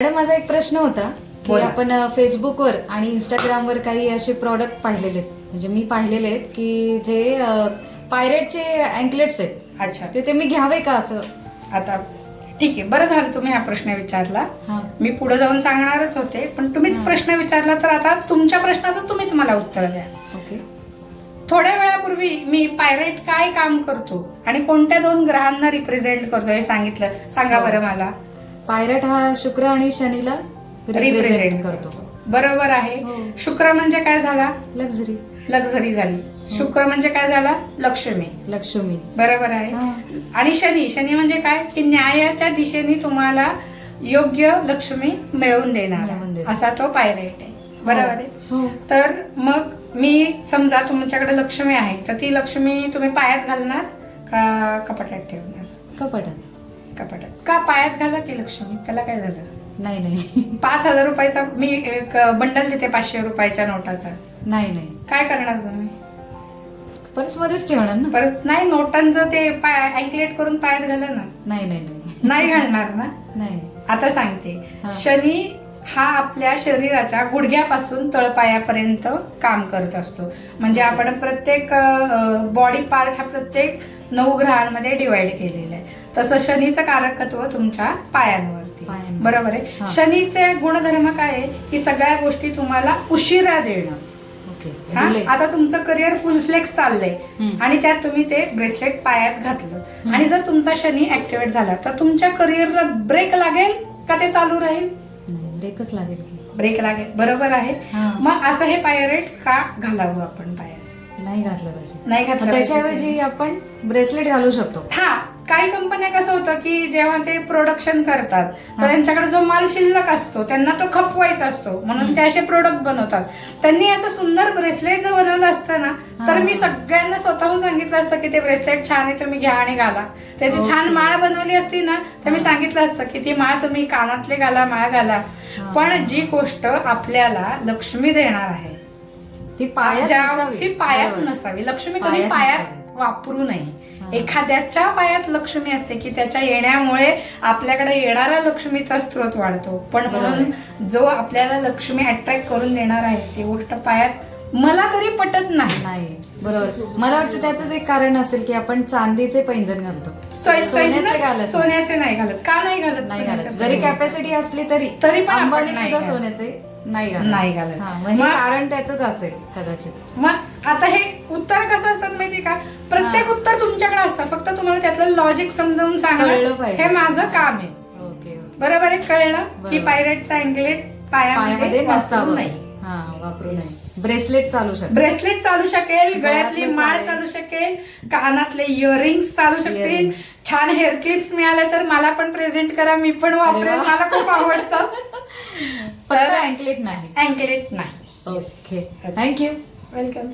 Madam माझा एक प्रश्न होता की बोला. आपण फेसबुकवर आणि इंस्टाग्रामवर काही असे प्रॉडक्ट पाहिलेले आहेत म्हणजे मी पाहिलेले आहेत की जे पायरेटचे अँकलेट्स आहेत. अच्छा. ते ते मी घ्यावे का असं? आता ठीक आहे बरं झालं तुम्ही हा प्रश्न विचारला. हा. मी पुढे जाऊन सांगणारच होते पण तुम्हीच हा. प्रश्न विचारला तर आता तुमच्या प्रश्नाचं तुम्हीच मला उत्तर द्या. ओके. थोड्या वेळापूर्वी मी पायरेट काय काम करतो आणि कोणत्या दोन ग्रहांना रिप्रेझेंट करतो हे सांगितलं सांगा हो. बरं मला. पायरेट हा शुक्र आणि शनीला रिप्रेझेंट करतो. बरोबर आहे. हो. शुक्र म्हणजे काय झाला? लक्झरी लक्झरी झाली. शुक्र म्हणजे काय झाला? लक्ष्मी. लक्ष्मी. बरोबर आहे. हा. आणि शनी? शनी म्हणजे काय? की न्यायाच्या दिशेने तुम्हाला योग्य लक्ष्मी मिळवून देणार. मिळवून देणार. असा तो पायरेट आहे. बरोबर आहे? हो. तर मग मी समजा तुमच्याकडे लक्ष्मी आहे तर ती लक्ष्मी तुम्ही पायात घालणार का कपाटात ठेवणार? कपाटात. कपाटात. का पायात घाला की लक्ष्मी? त्याला काय झालं? नाही नाही. पाच हजार रुपयाचा मी एक बंडल देते पाचशे रुपयाच्या नोटाचा. नाही नाही. काय करणार तुम्ही? पर्समध्येच ठेवणार ना? परत नाही नोटांचं ते पाय अँकलेट करून पायात घाला ना. नाही नाही नाही. नाही घालणार ना? नाही. आता सांगते. हा. शनी हा आपल्या शरीराच्या गुडघ्यापासून तळपायापर्यंत काम करत असतो. म्हणजे आपण प्रत्येक बॉडी पार्ट हा प्रत्येक नऊ ग्रहांमध्ये डिवाइड केलेला आहे. तसं शनीचं कारकत्व तुमच्या पायांवरती. पायांवर. बरोबर हा. आहे शनीचे गुणधर्म काय आहे? की सगळ्या गोष्टी तुम्हाला उशिरा देणं. ओके. हा? आता तुमचं करिअर फुल फ्लेक्स चाललंय. हम्म. आणि त्यात तुम्ही ते ब्रेसलेट पायात घातलं. हम्म. आणि जर तुमचा शनी ऍक्टिव्हेट झाला तर तुमच्या करिअरला ब्रेक लागेल का ते चालू राहील? नाही ब्रेकच लागेल की. ब्रेक लागेल. बरोबर आहे? हा. मग असं हे पायरेट का घालावं आपण पायात? नाही घातलं पाहिजे. नाही घातलं मग पाहिजे. त्याच्याऐवजी आपण ब्रेसलेट घालू शकतो. हा. काही कंपन्या कसं होतं की जेव्हा ते प्रोडक्शन करतात तर. त्यांच्याकडे जो माल शिल्लक असतो त्यांना तो खपवायचा असतो म्हणून. ते असे प्रोडक्ट बनवतात त्यांनी याचं सुंदर ब्रेसलेट जर बनवलं असतं ना तर. मी सगळ्यांना स्वतःहून सांगितलं असतं की ते ब्रेसलेट छान आहे तुम्ही घ्या आणि घाला त्याची छान. माळ बनवली असती ना तर मी. सांगितलं असतं की ती माळ तुम्ही कानातले घाला माळ घाला. पण जी गोष्ट आपल्याला लक्ष्मी देणार आहे ती पायात. ती पायात. नसावी लक्ष्मी कधी पायात. वापरू नये. एखाद्याच्या पायात लक्ष्मी असते की त्याच्या येण्यामुळे आपल्याकडे येणारा लक्ष्मीचा स्रोत वाढतो. पण म्हणून जो आपल्याला लक्ष्मी अट्रॅक्ट करून देणार आहे ती गोष्ट पायात मला तरी पटत नाही. नाही. बरोबर. मला वाटतं त्याच एक कारण असेल की आपण चांदीचे पैंजण घालतो. सोय- सोन्याचे घालत नाही. सोन्याचे नाही घालत. का नाही घालत नाही सोन्याचे? घालत जरी कॅपॅसिटी असली तरी. तरी पण आपण अंबानी नाही सुद्धा घालत. सोन्याचे नाही घालत नाही घालत. हा, मग हे मग- कारण त्याच असेल कदाचित. मग आता हे उत्तर कसं प्रत्येक. उत्तर तुमच्याकडे असतं. फक्त तुम्हाला त्यातलं लॉजिक समजावून कळलं सांगणं पाहिजे. हे माझं काम आहे. Okay okay. बरोबर आहे कळलं? की बरोबर. पायरेटचा अँगलेट पायामध्ये पायामध्ये वापरू नसावं. नाही हा वापरू ब्रेसलेट चालू शकतो. ब्रेसलेट चालू शकेल गळ्यातलं गळ्यातली माळ चालेल. चालू शकेल कानातले इयरिंग्स चालू शकतील Earrings. छान हेअर क्लिप्स मिळाले तर मला पण प्रेझेंट करा मी पण वापरेल वा. मला खूप आवडतं. फक्त अँकलेट नाही. अँकलेट नाही. ओके. Thank you welcome